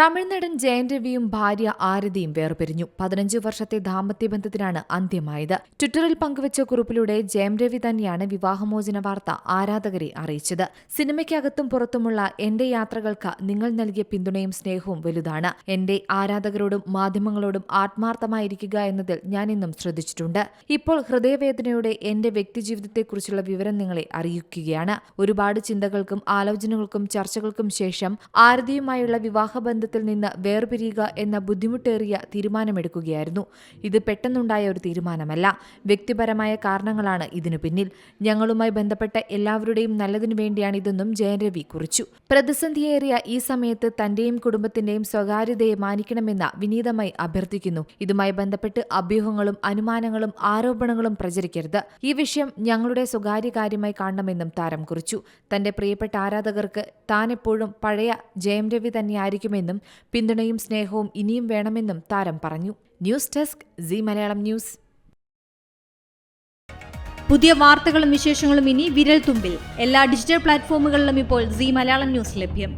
തമിഴ്നടൻ ജയൻ രവിയും ഭാര്യ ആരതിയും വേർപിരിഞ്ഞു. പതിനഞ്ച് വർഷത്തെ ദാമ്പത്യ ബന്ധത്തിനാണ് അന്ത്യമായത്. ട്വിറ്ററിൽ പങ്കുവച്ച കുറിപ്പിലൂടെ ജയം രവി തന്നെയാണ് വിവാഹമോചന വാർത്ത ആരാധകരെ അറിയിച്ചത്. സിനിമയ്ക്കകത്തും പുറത്തുമുള്ള എന്റെ യാത്രകൾക്ക് നിങ്ങൾ നൽകിയ പിന്തുണയും സ്നേഹവും വലുതാണ്. എന്റെ ആരാധകരോടും മാധ്യമങ്ങളോടും ആത്മാർത്ഥമായിരിക്കുക എന്നതിൽ ഞാൻ ഇന്നും ശ്രദ്ധിച്ചിട്ടുണ്ട്. ഇപ്പോൾ ഹൃദയവേദനയോടെ എന്റെ വ്യക്തിജീവിതത്തെക്കുറിച്ചുള്ള വിവരം നിങ്ങളെ അറിയിക്കുകയാണ്. ഒരുപാട് ചിന്തകൾക്കും ആലോചനകൾക്കും ചർച്ചകൾക്കും ശേഷം ആരതിയുമായുള്ള വിവാഹബന്ധത്തിൽ നിന്ന് വേർപിരിയുക എന്ന ബുദ്ധിമുട്ടേറിയ തീരുമാനമെടുക്കുകയായിരുന്നു. ഇത് പെട്ടെന്നുണ്ടായ ഒരു തീരുമാനമല്ല. വ്യക്തിപരമായ കാരണങ്ങളാണ് ഇതിനു പിന്നിൽ. ഞങ്ങളുമായി ബന്ധപ്പെട്ട എല്ലാവരുടെയും നല്ലതിനു വേണ്ടിയാണ് ഇതെന്നും ജയൻ രവി കുറിച്ചു. പ്രതിസന്ധിയേറിയ ഈ സമയത്ത് തന്റെയും കുടുംബത്തിന്റെയും സ്വകാര്യതയെ മാനിക്കണമെന്ന് വിനീതമായി അഭ്യർത്ഥിക്കുന്നു. ഇതുമായി ബന്ധപ്പെട്ട് അഭ്യൂഹങ്ങളും അനുമാനങ്ങളും ആരോപണങ്ങളും പ്രചരിക്കരുത്. ഈ വിഷയം ഞങ്ങളുടെ സ്വകാര്യ കാര്യമായി കാണണമെന്നും താരം കുറിച്ചു. തന്റെ പ്രിയപ്പെട്ട ആരാധകർക്ക് താൻ എപ്പോഴും പഴയ ജയം രവി തന്നെയായിരിക്കുമെന്നും പിന്തുണയും സ്നേഹവും ഇനിയും വേണമെന്നും താരം പറഞ്ഞു. News desk C Malayalam news. പുതിയ വാർത്തകളും വിശേഷങ്ങളും ഇനി വിരൽ തുമ്പിൽ എല്ലാ ഡിജിറ്റൽ പ്ലാറ്റ്ഫോമുകളിലും ഇപ്പോൾ സി മലയാളം ന്യൂസ് ലഭ്യം.